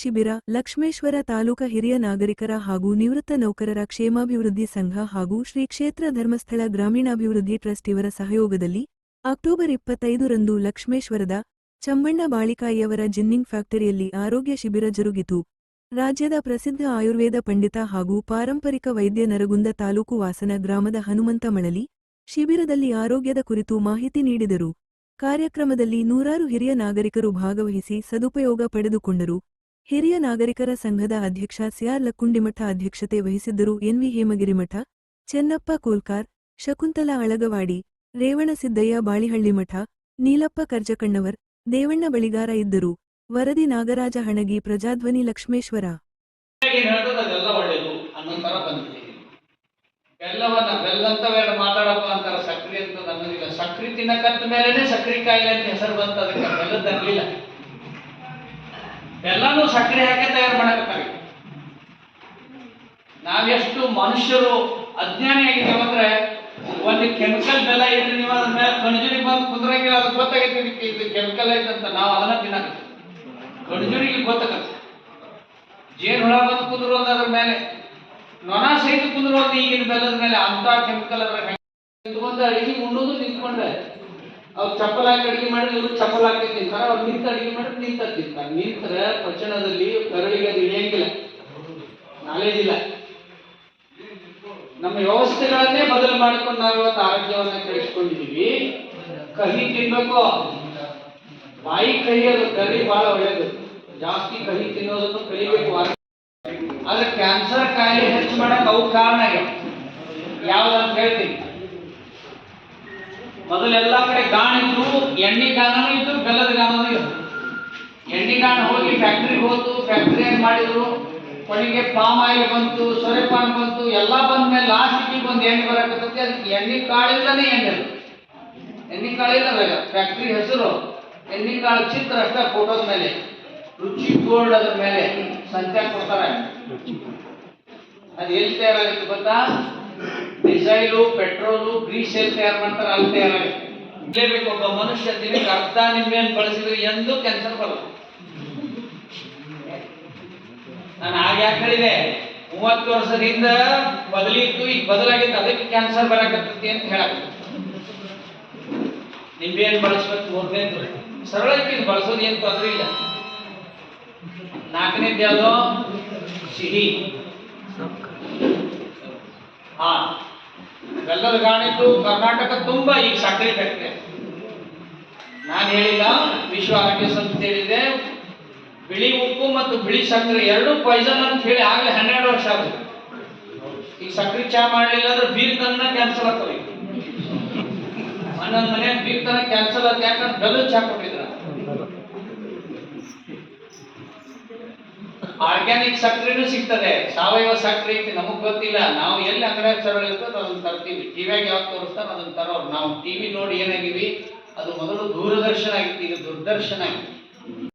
ಶಿಬಿರ, ಲಕ್ಷ್ಮೇಶ್ವರ ತಾಲೂಕ ಹಿರಿಯ ನಾಗರಿಕರ ಹಾಗೂ ನಿವೃತ್ತ ನೌಕರರ ಕ್ಷೇಮಾಭಿವೃದ್ಧಿ ಸಂಘ ಹಾಗೂ ಶ್ರೀ ಕ್ಷೇತ್ರ ಧರ್ಮಸ್ಥಳ ಗ್ರಾಮೀಣಾಭಿವೃದ್ಧಿ ಟ್ರಸ್ಟ್ ಇವರ ಸಹಯೋಗದಲ್ಲಿ ಅಕ್ಟೋಬರ್ ಇಪ್ಪತ್ತೈದರಂದು ಲಕ್ಷ್ಮೇಶ್ವರದ ಚಮ್ಮಣ್ಣ ಬಾಳಿಕಾಯಿಯವರ ಜಿನ್ನಿಂಗ್ ಫ್ಯಾಕ್ಟರಿಯಲ್ಲಿ ಆರೋಗ್ಯ ಶಿಬಿರ ಜರುಗಿತು. ರಾಜ್ಯದ ಪ್ರಸಿದ್ಧ ಆಯುರ್ವೇದ ಪಂಡಿತ ಹಾಗೂ ಪಾರಂಪರಿಕ ವೈದ್ಯ ನರಗುಂದ ತಾಲೂಕು ವಾಸನ ಗ್ರಾಮದ ಹನುಮಂತ ಮಳಲಿ ಶಿಬಿರದಲ್ಲಿ ಆರೋಗ್ಯದ ಕುರಿತು ಮಾಹಿತಿ ನೀಡಿದರು. ಕಾರ್ಯಕ್ರಮದಲ್ಲಿ ನೂರಾರು ಹಿರಿಯ ನಾಗರಿಕರು ಭಾಗವಹಿಸಿ ಸದುಪಯೋಗ ಪಡೆದುಕೊಂಡರು. ಹಿರಿಯ ನಾಗರಿಕರ ಸಂಘದ ಅಧ್ಯಕ್ಷ ಸಿಆರ್ ಲಕ್ಕುಂಡಿಮಠ ಅಧ್ಯಕ್ಷತೆ ವಹಿಸಿದ್ದರು ಎನ್ವಿ ಹೇಮಗಿರಿಮಠ, ಚೆನ್ನಪ್ಪ ಕೋಲ್ಕಾರ್, ಶಕುಂತಲಾ ಅಳಗವಾಡಿ ರೇವಣಸಿದ್ದಯ್ಯ ಬಾಳಿಹಳ್ಳಿ ಮಠ, ನೀಲಪ್ಪ ಕರ್ಜಕಣ್ಣವರ್, ದೇವಣ್ಣ ಬಳಿಗಾರ ಇದ್ದರು, ವರದಿ ನಾಗರಾಜ ಹಣಗಿ, ಪ್ರಜಾಧ್ವನಿ ಲಕ್ಷ್ಮೇಶ್ವರ. ಬೆಲ್ಲವನ್ನ ಬೆಲ್ಲಂತ ಬೆಲ್ಲಂತವೇನು ಮಾತಾಡಪ್ಪ ಅಂತಾರ ಸಕ್ರಿ ಅಂತ ನನ್ನದಿಲ್ಲ ಸಕ್ರಿ ತಿನ್ನಕಂತ ಸಕ್ರಿ ಕಾಯಿಲೆ ಅಂತ ಹೆಸರು ಬಂತ, ಅದಕ್ಕೆ ಬೆಲ್ಲದ ಬೆಲ್ಲನೂ ಸಕ್ಕರೆ ಹಾಕಿ ತಯಾರು ಮಾಡಬೇಕಾಗಿ ನಾವೆಷ್ಟು ಮನುಷ್ಯರು ಅಜ್ಞಾನಿ ಆಗಿದ್ದೇವೆ ಅಂದ್ರೆ ಒಂದು ಕೆಮಿಕಲ್ ಬೆಲ್ಲ ಇದ್ರೆ ನೀವು ಅದ್ರ ಮೇಲೆ ಕಣಜುರಿ ಬಂದು ಕುಂದ್ರಂಗಿಲ್ಲ, ಅದು ಗೊತ್ತಾಗೈತೆ ಇದು ಕೆಮಿಕಲ್ ಐತಂತ ನಾವು ಅದನ್ನ ತಿನ್ನಕತ್ತೀವಿ. ಕಣಜುರಿಗೆ ಗೊತ್ತಾಗತ್ತೆ. ಜೇನು ಹುಳ ಬಂದು ಕುಂದ್ರೋದು ಅದ್ರ ಮೇಲೆ, ನೊಣ ಸಹಿತ ಕುಂದ್ರೋದು ಈಗಿನ ಬೆಲ್ಲದ ಮೇಲೆ ಅಂತ ಕೆಮಿಕಲ್ ಅದ್ರ ನಿಂತ್ಕೊಂಡು ಅಡಿಗೆ ಉಣ್ಣೋದು ನಿಂತ್ಕೊಂಡೆ ಅವ್ರು ಹಾಕಿ ಅಡಿಗೆ ಮಾಡಿದ್ರೆ ಇವ್ರು ಹಾಕಿ ತಿಂತಾರೆ, ಅವ್ರು ನಿಂತ ಅಡಿಗೆ ಮಾಡಿದ್ರೆ ನಿಂತ ತಿಂತಾರೆ. ನಿಂತ್ರೆ ಪಚನದಲ್ಲಿ ಕರಳಿಗೆ ಅದು ಇಳಿಯಂಗಿಲ್ಲ ನಾಲೇಜ್ ಇಲ್ಲ. ನಮ್ಮ ವ್ಯವಸ್ಥೆಗಳನ್ನೇ ಬದಲು ಮಾಡಿಕೊಂಡು ನಾವು ಇವತ್ತು ಆರೋಗ್ಯವನ್ನ ಕೆಡಿಸ್ಕೊಂಡಿದೀವಿ. ಕಹಿ ತಿನ್ಬೇಕು. ಬಾಯಿ ಕಹಿಯೋದು ಕರಿ ಬಹಳ ಒಳ್ಳೇದು. ಜಾಸ್ತಿ ಕಹಿ ತಿನ್ನೋದನ್ನು ಕಲಿಬೇಕು ಆದ್ರೆ ಕ್ಯಾನ್ಸರ್ ಕಾಯಿಲೆ ಹೆಚ್ಚು ಮಾಡಕ್ ಅವು ಕಾರಣ ಆಗ್ಯಾವ. ಅಂತ ಹೇಳ್ತೀನಿ. ಮೊದಲೆಲ್ಲ ಕಡೆ ಗಾಣ ಇದ್ರು ಎಣ್ಣೆ ಗಾಣನೂ ಇದ್ರು ಬೆಲ್ಲದ ಗಾಣನೂ ಇದ್ರು ಎಣ್ಣೆ ಗಾಣ ಹೋಗಿ ಫ್ಯಾಕ್ಟ್ರಿಗೆ ಹೋತು ಏನ್ ಮಾಡಿದ್ರು? ಕೊನೆಗೆ ಪಾಮ್ ಆಯಿಲ್ ಬಂತು ಸೊರೆಪಾನ್ ಬಂತು, ಎಲ್ಲ ಬಂದ ಮೇಲೆ ಲಾಸ್ಟಿಗೆ ಬಂದು ಎಣ್ಣೆ ಬರಕತ್ತೈತಿ. ಅದಕ್ಕೆ ಎಣ್ಣೆ ಕಾಳಿಲ್ಲದೇ ಎಣ್ಣೆ. ಎಣ್ಣೆ ಕಾಳಿಲ್ಲ ಬೇಗ ಫ್ಯಾಕ್ಟ್ರಿ ಹೆಸರು, ಎಣ್ಣೆ ಕಾಳು ಚಿತ್ರ ಅಷ್ಟೇ ಫೋಟೋದ ಮೇಲೆ. ರುಚಿ ಗೋಲ್ಡ್ ಅದ್ರ ಮೇಲೆ ಸಂತ್ಯಾಗ ಕೊಡ್ತಾರೆ. ಅದು ಎಲ್ಲಿ ತಯಾರಾಗುತ್ತೆ ಗೊತ್ತಾ? ಡಿಸೈಲು ಪೆಟ್ರೋಲು, ಗ್ರೀಸ್ ಎಲ್ಲಿ ತಯಾರು ಮಾಡ್ತಾರೆ, ಅಲ್ಲಿ ತಯಾರಾಗುತ್ತೆ ಒಬ್ಬ ಮನುಷ್ಯ ದಿನಕ್ಕೆ ಅರ್ಧ ನಿಂಬೆಯನ್ನು ಬಳಸಿದ್ರೆ ಎಂದು ಕ್ಯಾನ್ಸರ್ ಬರಲ್ಲ. ನಾನು ಆಗ ಯಾಕೆ ಹೇಳಿದೆ? ಮೂವತ್ತು ವರ್ಷದಿಂದ ಬದಲಿತ್ತು ಈಗ ಬದಲಾಗಿತ್ತು ಅದಕ್ಕೆ ಕ್ಯಾನ್ಸರ್ ಬರಕತ್ತೈತಿ ಅಂತ ಹೇಳಕ್ ನಿಂಬೆಯನ್ನು ಬಳಸ್ಬೇಕು ಮೂರನೇದು ಸರಳ ಐತಿ, ಇದು ಬಳಸೋದು ಏನು ತೊಂದರೆ ಇಲ್ಲ. ನಾಲ್ಕನೇದು ಯಾವುದೋ? ಸಿಹಿ. ಬೆಲ್ಲದ ಕಾಣಿದ್ದು ಕರ್ನಾಟಕ ತುಂಬಾ ಈಗ ಸಕ್ರೆ ಫ್ಯಾಕ್ಟ್ರಿ ನಾನು ಹೇಳಿಲ್ಲ, ವಿಶ್ವ ಆರೋಗ್ಯ ಸಂಸ್ಥೆ ಹೇಳಿದೆ. ಬಿಳಿ ಉಪ್ಪು ಮತ್ತು ಬಿಳಿ ಸಕ್ಕರೆ ಎರಡು ಪಾಯ್ಸನ್ ಅಂತ ಹೇಳಿ ಆಗಲೇ ಹನ್ನೆರಡು ವರ್ಷ ಆಗುತ್ತೆ ಈಗ ಸಕ್ರೆ ಚಾ ಮಾಡಲಿಲ್ಲ ಅಂದ್ರೆ ಬೀರ್ ತನ್ನ ಕ್ಯಾನ್ಸಲ್ ಆಗ್ತವೆ ಹನ್ನೊಂದು ಮನೆ ಬೀರ್ ತನ ಕ್ಯಾನ್ಸಲ್ ಆಗುತ್ತೆ ಯಾಕಂದ್ರೆ ಬೆಲ್ಲದ ಚಾ ಆರ್ಗ್ಯಾನಿಕ್ ಸಕ್ಕರೆನೂ ಸಿಗ್ತದೆ. ಸಾವಯವ ಸಕ್ಕರೆ ಐತಿ, ನಮಗ್ ಗೊತ್ತಿಲ್ಲ. ನಾವು ಎಲ್ಲಿ ಅಂಗಡಿಯಾಗ ಸರಳ ಇರ್ತದೆ ಅದನ್ನ ತರ್ತೀವಿ. ಟಿವಿಯಾಗ ಯಾವ್ ತೋರಿಸ್ತಾರ ಅದನ್ನ ತರೋರು. ನಾವು ಟಿವಿ ನೋಡಿ ಏನಾಗಿವಿ ಅದು ಮೊದಲು ದೂರದರ್ಶನ ಆಗಿತ್ತು, ಈಗ ದೂರದರ್ಶನ ಆಗಿತ್ತು.